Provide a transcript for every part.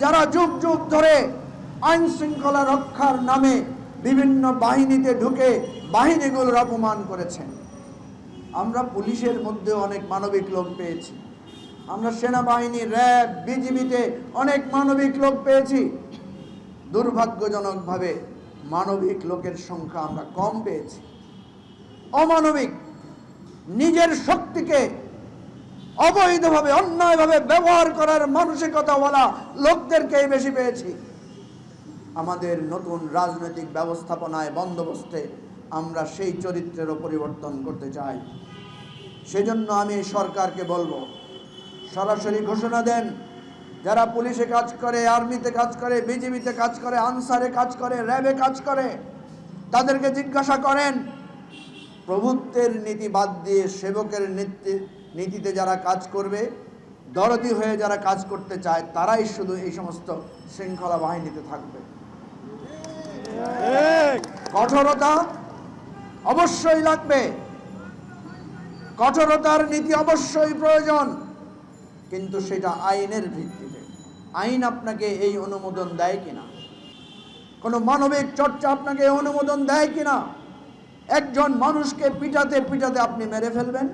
যারা যুগ যুগ ধরে আইন শৃঙ্খলা রক্ষার নামে বিভিন্ন বাহিনীতে ঢুকে বাহিনীগুলোর অপমান করেছেন। আমরা পুলিশের মধ্যে অনেক মানবিক লোক পেয়েছি। আমরা সেনাবাহিনী, র্যাব, বিজিবিতে অনেক মানবিক লোক পেয়েছি। দুর্ভাগ্যজনকভাবে মানবিক লোকের সংখ্যা আমরা কম পেয়েছি। অমানবিক নিজের শক্তিকে অবৈধভাবে, অন্যায়ভাবে ব্যবহার করার মানসিকতা বলা লোকদেরকেই বেশি পেয়েছি। আমাদের নতুন রাজনৈতিক ব্যবস্থাপনায় বন্দোবস্তে আমরা সেই চরিত্রেরও পরিবর্তন করতে চাই। সেজন্য আমি সরকারকে বলব, সরাসরি ঘোষণা দেন, যারা পুলিশে কাজ করে, আর্মিতে কাজ করে, বিজিবিতে কাজ করে, আনসারে কাজ করে, র্যাবে কাজ করে, তাদেরকে জিজ্ঞাসা করেন, প্রভুত্বের নীতি বাদ দিয়ে সেবকের নীতি নীতিতে যারা কাজ করবে, দরদি হয়ে যারা কাজ করতে চায়, তারাই শুধু এই সমস্ত শৃঙ্খলা বাহিনীতে থাকবে। কঠোরতা অবশ্যই লাগবে। কঠোরতার নীতি অবশ্যই প্রয়োজন, কিন্তু সেটা আইনের ভিত্তিতে। আইন আপনাকে এই অনুমোদন দেয় কিনা? কোনো মানবিক চর্চা আপনাকে অনুমোদন দেয় কিনা? একজন মানুষকে পিটাতে পিটাতে আপনি মেরে ফেলবেন।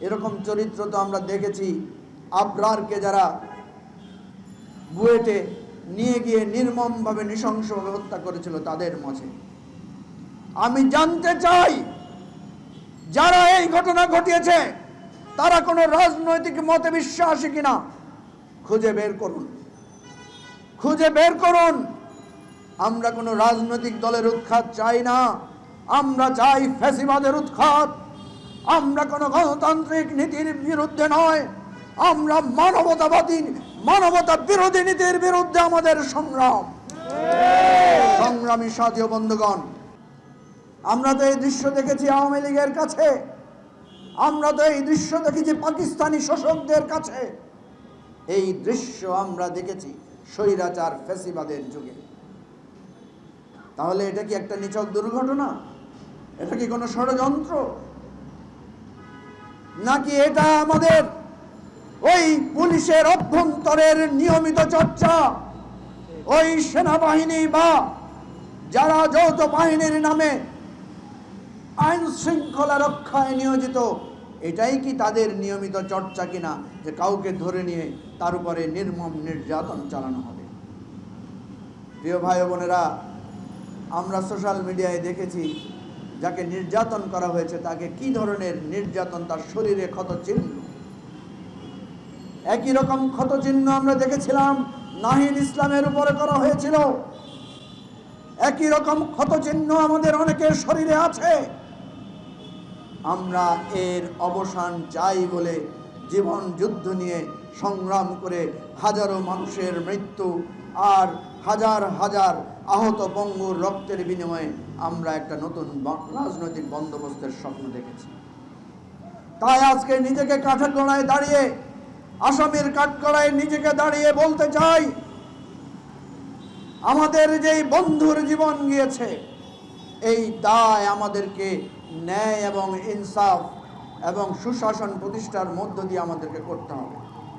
এরকম চরিত্র তো আমরা দেখেছি। আবরারকে যারা বুয়েটে নিয়ে গিয়ে নির্মমভাবে নৃশংসভাবে হত্যা করেছিল তাদের মাঝে। আমি জানতে চাই, যারা এই ঘটনা ঘটিয়েছে, তারা কোনো রাজনৈতিক মতে বিশ্বাসী কিনা? খুঁজে বের করুন। খুঁজে বের করুন। আমরা কোনো রাজনৈতিক দলের উৎখাত চাই না। আমরা চাই ফ্যাসিবাদের উৎখাত। আমরা কোনো গণতান্ত্রিক নীতির বিরুদ্ধে নয়। আমরা মানবতাবাদী মানবতা বিরোধী নীতির বিরুদ্ধে আমাদের সংগ্রাম। সংগ্রামী সাথী ও বন্ধুগণ, আমরা তো এই দৃশ্য দেখেছি আওয়ামী লীগের কাছে। আমরা তো এই দৃশ্য দেখেছি পাকিস্তানি শাসকদের কাছে। এই দৃশ্য আমরা দেখেছি স্বৈরাচার ফেসিবাদের যুগে। তাহলে এটা কি একটা নিছক দুর্ঘটনা? এটা কি কোনো ষড়যন্ত্র? নাকি এটা আমাদের ওই পুলিশের অভ্যন্তরের নিয়মিত চর্চা? ওই সেনাবাহিনী বা যারা যৌথ বাহিনীর নামে আইন শৃঙ্খলা রক্ষায় নিয়োজিত, এটাই কি তাদের নিয়মিত চর্চা কিনা যে কাউকে ধরে নিয়ে তার উপরে নির্মম নির্যাতন চালানো হবে? প্রিয় ভাই বোনেরা, আমরা সোশ্যাল মিডিয়ায় দেখেছি যাকে নির্যাতন করা হয়েছে, তাকে কি ধরনের নির্যাতন? তার শরীরে ক্ষত চিহ্ন। একই রকম ক্ষত চিহ্ন আমরা দেখেছিলাম, নাহিদ ইসলামের উপরে করা হয়েছিল। একই রকম ক্ষত চিহ্ন আমাদের অনেকের শরীরে আছে। আমরা এর অবসান চাই বলে জীবন যুদ্ধ নিয়ে সংগ্রাম করে হাজারো মানুষের মৃত্যু আর হাজার হাজার আহত পঙ্গুর রক্তের বিনিময়ে আমরা একটা নতুন রাজনৈতিক বন্দোবস্তের স্বপ্ন দেখেছি। তাই আজকে নিজেকে কাঠাগড়ায় দাঁড়িয়ে, আসামের কাঠগড়ায় নিজেকে দাঁড়িয়ে বলতে চাই, আমাদের যেই বন্ধুর জীবন গিয়েছে, এই দায় আমাদেরকে ন্যায় এবং ইনসাফ এবং সুশাসন প্রতিষ্ঠার মধ্য দিয়ে আমাদেরকে করতে হবে।